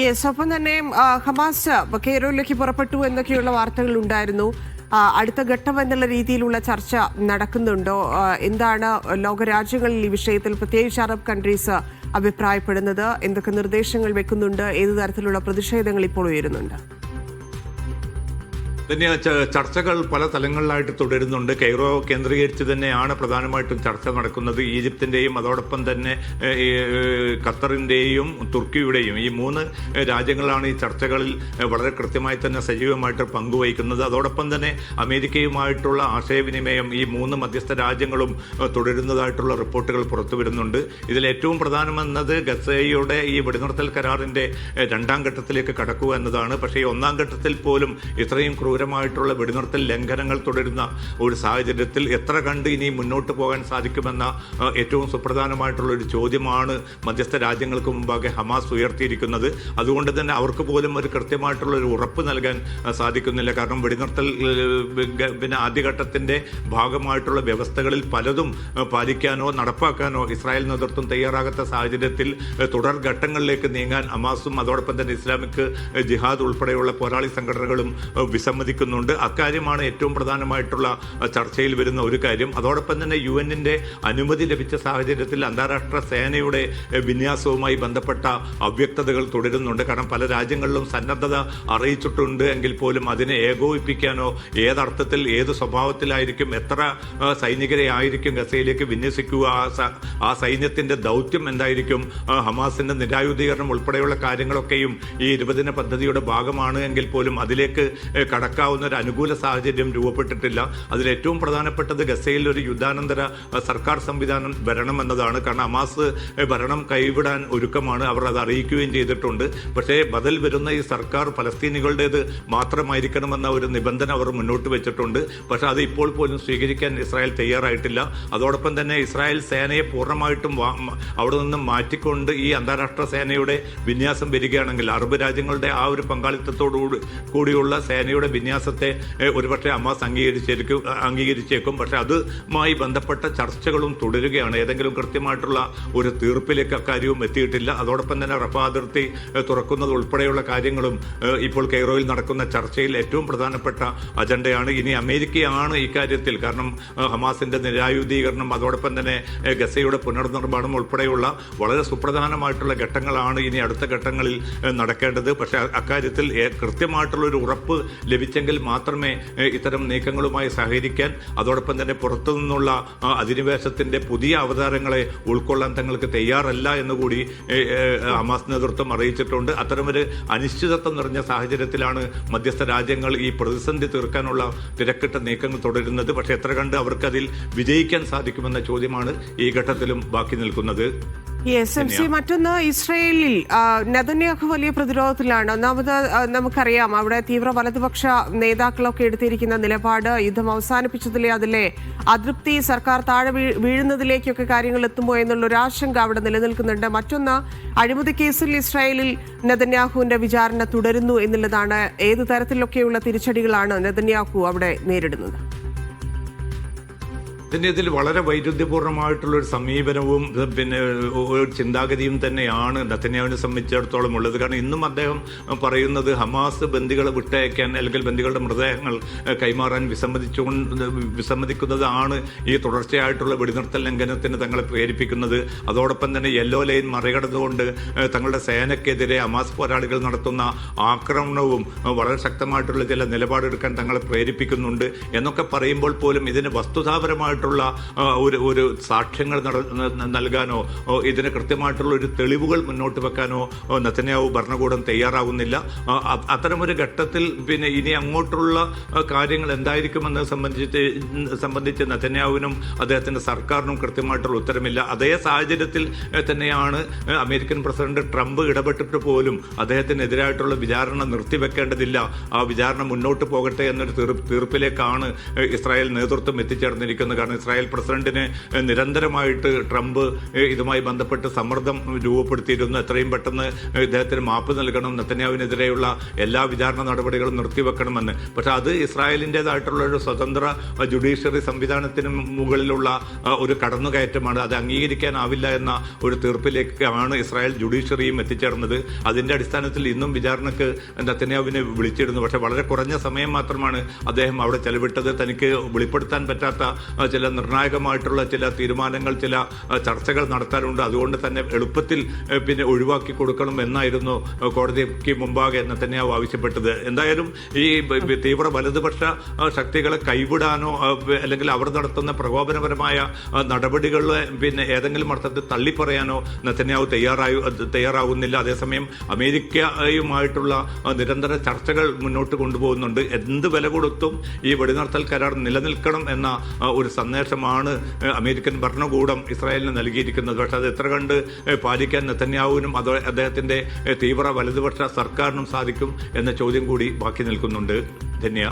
Yes ഒപ്പം തന്നെ Hamas കെയ്റോയിലേക്ക് പുറപ്പെട്ടു എന്നൊക്കെയുള്ള വാർത്തകൾ ഉണ്ടായിരുന്നു. അടുത്ത ഘട്ടം എന്നുള്ള രീതിയിലുള്ള ചർച്ച നടക്കുന്നുണ്ടോ? എന്താണ് ലോകരാജ്യങ്ങളിൽ ഈ വിഷയത്തിൽ പ്രത്യേകിച്ച് അറബ് കൺട്രീസ് അഭിപ്രായപ്പെടുന്നത്? എന്തൊക്കെ നിർദ്ദേശങ്ങൾ വെക്കുന്നുണ്ട്? ഏത് തരത്തിലുള്ള പ്രതിഷേധങ്ങൾ ഇപ്പോൾ ഉയരുന്നുണ്ട്? തന്നെ ചർച്ചകൾ പല തലങ്ങളിലായിട്ട് തുടരുന്നുണ്ട്. കൈറോ കേന്ദ്രീകരിച്ച് തന്നെയാണ് പ്രധാനമായിട്ടും ചർച്ച നടക്കുന്നത്. ഈജിപ്തിന്റെയും അതോടൊപ്പം തന്നെ ഖത്തറിന്റെയും തുർക്കിയുടെയും ഈ മൂന്ന് രാജ്യങ്ങളാണ് ഈ ചർച്ചകളിൽ വളരെ കൃത്യമായി തന്നെ സജീവമായിട്ട് പങ്കുവഹിക്കുന്നത്. അതോടൊപ്പം തന്നെ അമേരിക്കയുമായിട്ടുള്ള ആശയവിനിമയം ഈ മൂന്ന് മധ്യസ്ഥ രാജ്യങ്ങളും തുടരുന്നതായിട്ടുള്ള റിപ്പോർട്ടുകൾ പുറത്തു വരുന്നുണ്ട്. ഇതിൽ ഏറ്റവും പ്രധാനമെന്നത് ഗസയുടെ ഈ വെടിനിർത്തൽ കരാറിന്റെ രണ്ടാം ഘട്ടത്തിലേക്ക് കടക്കുക എന്നതാണ്. പക്ഷേ ഈ ഒന്നാം ഘട്ടത്തിൽ പോലും ഇത്രയും ക്രൂരമായിട്ടുള്ള വെടിനിർത്തൽ ലംഘനങ്ങൾ തുടരുന്ന ഒരു സാഹചര്യത്തിൽ എത്ര കണ്ട് ഇനി മുന്നോട്ട് പോകാൻ സാധിക്കുമെന്ന ഏറ്റവും സുപ്രധാനമായിട്ടുള്ള ഒരു ചോദ്യമാണ് മധ്യസ്ഥ രാജ്യങ്ങൾക്ക് മുമ്പാകെ ഹമാസ് ഉയർത്തിയിരിക്കുന്നത്. അതുകൊണ്ട് തന്നെ അവർക്ക് പോലും ഒരു കൃത്യമായിട്ടുള്ള ഒരു ഉറപ്പ് നൽകാൻ സാധിക്കുന്നില്ല. കാരണം വെടിനിർത്തൽ പിന്നെ ആദ്യഘട്ടത്തിന്റെ ഭാഗമായിട്ടുള്ള വ്യവസ്ഥകളിൽ പലതും പാലിക്കാനോ നടപ്പാക്കാനോ ഇസ്രായേൽ നേതൃത്വം തയ്യാറാകാത്ത സാഹചര്യത്തിൽ തുടർ ഘട്ടങ്ങളിലേക്ക് നീങ്ങാൻ ഹമാസും അതോടൊപ്പം തന്നെ ഇസ്ലാമിക് ജിഹാദ് ഉൾപ്പെടെയുള്ള പോരാളി സംഘടനകളും ഏഹ്, വിസമ്മതിക്കുന്നുണ്ട് അക്കാര്യമാണ് ഏറ്റവും പ്രധാനമായിട്ടുള്ള ചർച്ചയിൽ വരുന്ന ഒരു കാര്യം. അതോടൊപ്പം തന്നെ യു എന്നിന്റെ അനുമതി ലഭിച്ച സാഹചര്യത്തിൽ അന്താരാഷ്ട്ര സേനയുടെ വിന്യാസവുമായി ബന്ധപ്പെട്ട അവ്യക്തതകൾ തുടരുന്നുണ്ട്. കാരണം പല രാജ്യങ്ങളിലും സന്നദ്ധത അറിയിച്ചിട്ടുണ്ട് എങ്കിൽ പോലും അതിനെ ഏകോപിപ്പിക്കാനോ ഏതർത്ഥത്തിൽ ഏത് സ്വഭാവത്തിലായിരിക്കും എത്ര സൈനികരെ ആയിരിക്കും ഗസയിലേക്ക് വിന്യസിക്കുക ആ സൈന്യത്തിന്റെ ദൗത്യം എന്തായിരിക്കും ഹമാസിന്റെ നിരായുധീകരണം ഉൾപ്പെടെയുള്ള കാര്യങ്ങളൊക്കെയും ഈ ഇരുപതിന പദ്ധതിയുടെ ഭാഗമാണ് എങ്കിൽ പോലും അതിലേക്ക് ഏ, കടക്കാവുന്ന ഒരു അനുകൂല സാഹചര്യം രൂപപ്പെട്ടിട്ടില്ല. അതിൽ ഏറ്റവും പ്രധാനപ്പെട്ടത് ഗസയിൽ ഒരു യുദ്ധാനന്തര സർക്കാർ സംവിധാനം വരണം എന്നതാണ്. കാരണം അമാസ് ഭരണം കൈവിടാൻ ഒരുക്കമാണ് അവർ അത് അറിയിക്കുകയും ചെയ്തിട്ടുണ്ട്. പക്ഷേ ബദൽ വരുന്ന ഈ സർക്കാർ ഫലസ്തീനികളുടേത് മാത്രമായിരിക്കണമെന്ന ഒരു നിബന്ധന അവർ മുന്നോട്ട് വെച്ചിട്ടുണ്ട്. പക്ഷെ അത് ഇപ്പോൾ പോലും സ്വീകരിക്കാൻ ഇസ്രായേൽ തയ്യാറായിട്ടില്ല. അതോടൊപ്പം തന്നെ ഇസ്രായേൽ സേനയെ പൂർണമായിട്ടും അവിടെ നിന്നും മാറ്റിക്കൊണ്ട് ഈ അന്താരാഷ്ട്ര സേനയുടെ വിന്യാസം വരികയാണെങ്കിൽ അറബ് രാജ്യങ്ങളുടെ ആ ഒരു പങ്കാളിത്തത്തോടു കൂടിയുള്ള സേനയുടെ വിന്യാസത്തെ ഒരുപക്ഷെ ഹമാസ് അംഗീകരിച്ചേക്കും അംഗീകരിച്ചേക്കും. പക്ഷെ അതുമായി ബന്ധപ്പെട്ട ചർച്ചകളും തുടരുകയാണ്. ഏതെങ്കിലും കൃത്യമായിട്ടുള്ള ഒരു തീർപ്പിലേക്ക് അക്കാര്യവും എത്തിയിട്ടില്ല. അതോടൊപ്പം തന്നെ റഫ അതിർത്തി തുറക്കുന്നത് ഉൾപ്പെടെയുള്ള കാര്യങ്ങളും ഇപ്പോൾ കെയ്റോയിൽ നടക്കുന്ന ചർച്ചയിൽ ഏറ്റവും പ്രധാനപ്പെട്ട അജണ്ടയാണ് ഇനി അമേരിക്കയാണ് ഇക്കാര്യത്തിൽ കാരണം ഹമാസിന്റെ നിരായുധീകരണം അതോടൊപ്പം തന്നെ ഗസയുടെ പുനർനിർമ്മാണം ഉൾപ്പെടെയുള്ള വളരെ സുപ്രധാനമായിട്ടുള്ള ഘട്ടങ്ങളാണ് ഇനി അടുത്ത ഘട്ടങ്ങളിൽ നടക്കേണ്ടത്. പക്ഷേ അക്കാര്യത്തിൽ കൃത്യമായിട്ടുള്ള ഒരു ഉറപ്പ് ലഭിച്ചെങ്കിൽ മാത്രമേ ഇത്തരം നീക്കങ്ങളുമായി സഹകരിക്കാൻ അതോടൊപ്പം തന്നെ പുറത്തു നിന്നുള്ള അധിനിവേശത്തിന്റെ പുതിയ അവതാരങ്ങളെ ഉൾക്കൊള്ളാൻ തങ്ങൾക്ക് തയ്യാറല്ല എന്നുകൂടി കൂടി ഹമാസ് നേതൃത്വം അറിയിച്ചിട്ടുണ്ട്. അത്തരമൊരു അനിശ്ചിതത്വം നിറഞ്ഞ സാഹചര്യത്തിലാണ് മധ്യസ്ഥ രാജ്യങ്ങൾ ഈ പ്രതിസന്ധി തീർക്കാനുള്ള തിരക്കിട്ട നീക്കങ്ങൾ തുടരുന്നത്. പക്ഷേ എത്ര കണ്ട് അവർക്കതിൽ വിജയിക്കാൻ സാധിക്കുമെന്ന ചോദ്യമാണ് ഈ ഘട്ടത്തിലും ബാക്കി നിൽക്കുന്നത്. യെസ് എം സി മറ്റൊന്ന് ഇസ്രയേലിൽ നെതന്യാഹു വലിയ പ്രതിരോധത്തിലാണ്. ഒന്നാമത് നമുക്കറിയാം അവിടെ തീവ്ര വലതുപക്ഷ നേതാക്കളൊക്കെ എടുത്തിരിക്കുന്ന നിലപാട് യുദ്ധം അവസാനിപ്പിച്ചതിലെ അതിലെ അതൃപ്തി സർക്കാർ താഴെ വീഴുന്നതിലേക്കൊക്കെ കാര്യങ്ങൾ എത്തുമോ എന്നുള്ള ഒരു ആശങ്ക അവിടെ നിലനിൽക്കുന്നുണ്ട്. മറ്റൊന്ന് അഴിമതി കേസിൽ ഇസ്രായേലിൽ നെതന്യാഹുവിന്റെ വിചാരണ തുടരുന്നു എന്നുള്ളതാണ് ഏത് തരത്തിലൊക്കെയുള്ള തിരിച്ചടികളാണ് നെതന്യാഹു അവിടെ നേരിടുന്നത്? ഇതിന്റെ ഇതിൽ വളരെ വൈരുദ്ധ്യപൂർണമായിട്ടുള്ള ഒരു സമീപനവും പിന്നെ ചിന്താഗതിയും തന്നെയാണ് നത്തന്യാവിനെ സംബന്ധിച്ചിടത്തോളം ഉള്ളത്. കാരണം ഇന്നും അദ്ദേഹം പറയുന്നത് ഹമാസ് ബന്ദികളെ വിട്ടയക്കാൻ അല്ലെങ്കിൽ ബന്ദികളുടെ മൃതദേഹങ്ങൾ കൈമാറാൻ വിസമ്മതിച്ചു വിസമ്മതിക്കുന്നതാണ് ഈ തുടർച്ചയായിട്ടുള്ള വെടിനിർത്തൽ ലംഘനത്തിന് തങ്ങളെ പ്രേരിപ്പിക്കുന്നത്. അതോടൊപ്പം തന്നെ യെല്ലോ ലൈൻ മറികടന്നുകൊണ്ട് തങ്ങളുടെ സേനക്കെതിരെ ഹമാസ് പോരാളികൾ നടത്തുന്ന ആക്രമണവും വളരെ ശക്തമായിട്ടുള്ള ചില നിലപാടെടുക്കാൻ തങ്ങളെ പ്രേരിപ്പിക്കുന്നുണ്ട്. എന്നൊക്കെ പറയുമ്പോൾ പോലും ഇതിന് വസ്തുതാപരമായിട്ടുള്ള ആ, ഒരു ഒരു സാക്ഷ്യങ്ങൾ നൽകാനോ ഇതിന് കൃത്യമായിട്ടുള്ള ഒരു തെളിവുകൾ മുന്നോട്ട് വെക്കാനോ ഓ, ഭരണകൂടം തയ്യാറാകുന്നില്ല അത്തരമൊരു ഘട്ടത്തിൽ പിന്നെ ഇനി അങ്ങോട്ടുള്ള കാര്യങ്ങൾ എന്തായിരിക്കുമെന്ന് സംബന്ധിച്ച് സംബന്ധിച്ച് നെതന്യാഹുവിനും അദ്ദേഹത്തിന്റെ സർക്കാരിനും കൃത്യമായിട്ടുള്ള ഉത്തരമില്ല. അതേ സാഹചര്യത്തിൽ തന്നെയാണ് അമേരിക്കൻ പ്രസിഡന്റ് ട്രംപ് ഇടപെട്ടിട്ട് പോലും അദ്ദേഹത്തിനെതിരായിട്ടുള്ള വിചാരണ നിർത്തിവെക്കേണ്ടതില്ല. ആ വിചാരണ മുന്നോട്ട് പോകട്ടെ എന്നൊരു തീർ- തീർപ്പിലേക്കാണ് ഇസ്രായേൽ നേതൃത്വം എത്തിച്ചേർന്നിരിക്കുന്നത്. കാരണം ഇസ്രായേൽ പ്രസിഡന്റിന് നിരന്തരമായിട്ട് ട്രംപ് ഇതുമായി ബന്ധപ്പെട്ട് സമ്മർദ്ദം രൂപപ്പെടുത്തിയിരുന്നു. എത്രയും പെട്ടെന്ന് ഇദ്ദേഹത്തിന് മാപ്പ് നൽകണം. നെത്തന്യാവിനെതിരെയുള്ള എല്ലാ വിചാരണ നടപടികളും നിർത്തിവെക്കണമെന്ന്. പക്ഷെ അത് ഇസ്രായേലിന്റെതായിട്ടുള്ള ഒരു സ്വതന്ത്ര ജുഡീഷ്യറി സംവിധാനത്തിന് മുകളിലുള്ള ഒരു കടന്നുകയറ്റമാണ്. അത് അംഗീകരിക്കാനാവില്ല എന്ന ഒരു തീർപ്പിലേക്കാണ് ഇസ്രായേൽ ജുഡീഷ്യറിയും എത്തിച്ചേർന്നത്. അതിന്റെ അടിസ്ഥാനത്തിൽ ഇന്നും വിചാരണക്ക് നെത്തന്യാവിനെ വിളിച്ചിരുന്നു. പക്ഷെ വളരെ കുറഞ്ഞ സമയം മാത്രമാണ് അദ്ദേഹം അവിടെ ചെലവിട്ടത്. തനിക്ക് വെളിപ്പെടുത്താൻ പറ്റാത്ത അഹ്, ചില നിർണായകമായിട്ടുള്ള ചില തീരുമാനങ്ങൾ ചില ചർച്ചകൾ നടത്താനുണ്ട്. അതുകൊണ്ട് തന്നെ എളുപ്പത്തിൽ പിന്നെ ഒഴിവാക്കി കൊടുക്കണം എന്നായിരുന്നു കോടതിക്ക് മുമ്പാകെ എന്ന് തന്നെയാവും ആവശ്യപ്പെട്ടത്. എന്തായാലും ഈ തീവ്ര വലതുപക്ഷ ശക്തികളെ കൈവിടാനോ അല്ലെങ്കിൽ അവർ നടത്തുന്ന പ്രകോപനപരമായ നടപടികളെ പിന്നെ ഏതെങ്കിലും അർത്ഥത്തിൽ തള്ളിപ്പറയാനോ നെത്തന്യാവ് തയ്യാറായി തയ്യാറാവുന്നില്ല. അതേസമയം അമേരിക്കയുമായിട്ടുള്ള നിരന്തര ചർച്ചകൾ മുന്നോട്ട് കൊണ്ടുപോകുന്നുണ്ട്. എന്ത് വില കൊടുത്തും ഈ വെടിനിർത്തൽ കരാർ നിലനിൽക്കണം എന്ന ഒരു ഒരു സന്ദേശമാണ് അമേരിക്കൻ ഭരണകൂടം ഇസ്രായേലിന് നൽകിയിരിക്കുന്നത്. പക്ഷെ അത് എത്ര കണ്ട് പാലിക്കാൻ നെത്തന്യാവിനും അത് അദ്ദേഹത്തിന്റെ തീവ്ര വലതുപക്ഷ സർക്കാരിനും സാധിക്കും എന്ന ചോദ്യം കൂടി ബാക്കി നിൽക്കുന്നുണ്ട്. ധന്യ